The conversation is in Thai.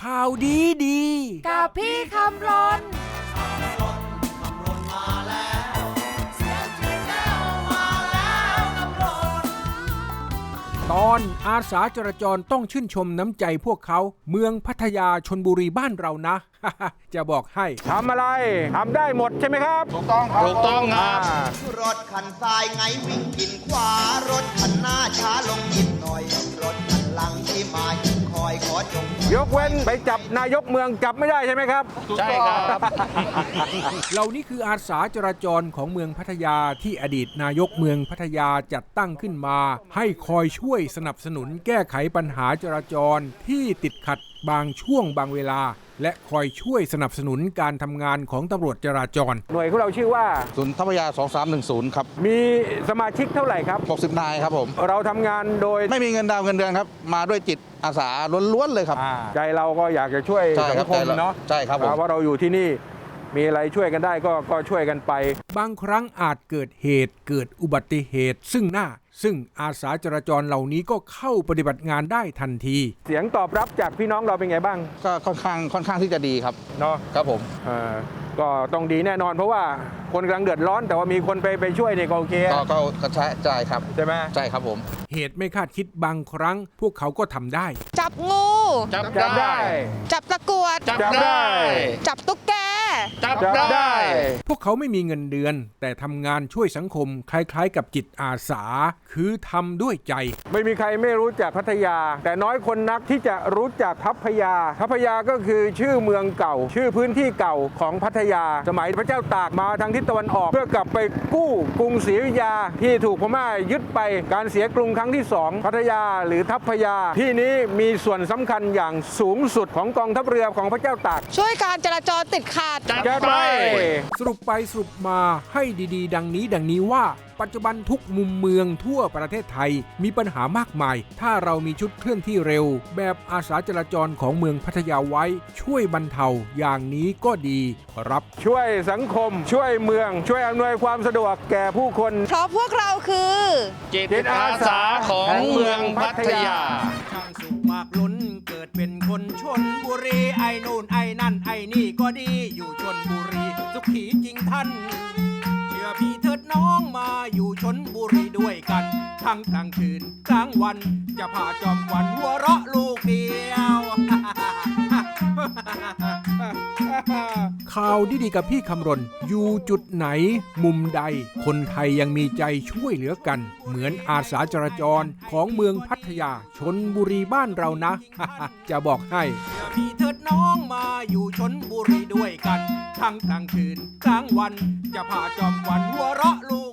ข่าวดีดี กับพี่คำรนตอนอาสาจราจรต้องชื่นชมน้ำใจพวกเขา เมืองพัทยาชนบุรีบ้านเรานะ จะบอกให้ ทำอะไร ทำได้หมดใช่ไหมครับ ถูกต้องครับถูกต้องครับอ่ารถคันซ้ายไงวิ่งกินขวารถคันหน้าช้าลงยิบหน่อย รถคันหลังที่มา ยิงคอยขอจงยกเว้นไปจับนายกเมืองจับไม่ได้ใช่ไหมครับ ใช่ครับ เหล่านี้คืออาสาจราจรของเมืองพัทยาที่อดีตนายกเมืองพัทยาจัดตั้งขึ้นมา ให้คอยช่วยสนับสนุนแก้ไขปัญหาจราจรที่ติดขัด บางช่วงบางเวลา และคอยช่วยสนับสนุนการทำงานของตำรวจจราจร หน่วยของเราชื่อว่า ศูนย์ทัพยา 2310 ครับ มีสมาชิกเท่าไหร่ครับ 60 นายครับผม เราทำงานโดยไม่มีเงินดาวเงินเดือนครับ มาด้วยจิตอาสาล้วนๆเลยครับ ใจเราก็อยากจะช่วยใช่สัครังบคมเนาะใช่ครับผม เพราะเราอยู่ที่นี่ มีอะไรช่วยกันได้ก็ก็ช่วยกันไป บางครั้งอาจเกิดเหตุเกิดอุบัติเหตุ ซึ่งหน้า ซึ่งอาสาจราจรเหล่านี้ก็เข้าปฏิบัติงานได้ทันที เสียงตอบรับจากพี่น้องเราเป็นไงบ้างก็ค่อนข้างค่อนข้างที่จะดีครับเนาะครับผมเอ่อก็ต้องดีแน่นอนเพราะว่าคนกำลังเดือดร้อน แต่ว่ามีคนไปไปช่วยเนี่ยก็โอเคก็ก็ก็ใช่ใช่ครับใช่ไหม ใช่ครับผมเหตุไม่คาดคิดบางครั้ง พวกเขาก็ทำได้ จับงู จับจับได้ จับตะกรวด จับจับได้ได้ จับตุ๊กแก จับจับได้ได้ พวกเขาไม่มีเงินเดือน แต่ทำงานช่วยสังคม คล้ายๆ กับจิตอาสา คือทำด้วยใจ ไม่มีใครไม่รู้จักพัทยา แต่น้อยคนนักที่จะรู้จักทัพพยาทัพพยาก็คือชื่อเมืองเก่า ชื่อพื้นที่เก่าของพัทยา สมัยพระเจ้าตากมาทางทิศตะวันออก เพื่อกลับไปกู้กรุงศรีอยุธยาที่ถูกพม่ายึดไปการเสียกรุงครั้งที่สองพัทยาหรือทัพพยา ที่นี้มีส่วนสำคัญอย่างสูงสุดของกองทัพเรือของพระเจ้าตาก ช่วยการจราจรติดขัดจับแก้ไปไปสรุปไปสรุปมาให้ดี ๆ ดังนี้ดังนี้ว่า ปัจจุบันทุกมุมเมืองทั่วประเทศไทยมีปัญหามากมาย ถ้าเรามีชุดเคลื่อนที่เร็ว แบบอาสาจราจรของเมืองพัทยาไว้ ช่วยบรรเทาอย่างนี้ก็ดีครับ ช่วยสังคม ช่วยเมือง ช่วยอำนวยความสะดวกแก่ผู้คน เพราะพวกเราคือจิตอาสาของเมืองพัทยาช่างสุขมากล้นเกิดเป็นคนชนบุ รีไอ้นู่นไอ้นั่นไอ้นี่ก็ดีอยู่ชนบุรีสุขีจริงท่าน เชื่อพี่เถิดน้องมาอยู่ชนบุรีด้วยกัน ทั้งกลางคืนกลางวัน จะพาจอมวันหัวเราะลูกเดียวข่าวดีๆกับพี่คำรณ อยู่จุดไหน มุมใด คนไทยยังมีใจช่วยเหลือกัน เหมือนอาสาจราจรของเมืองพัทยาชนบุรีบ้านเรานะ จะบอกให้ พี่เถิดน้องมาอยู่ชนบุรีด้วยกัน ทั้งกลางคืนกลางวันจะพาจอมวันหัวเราะลูก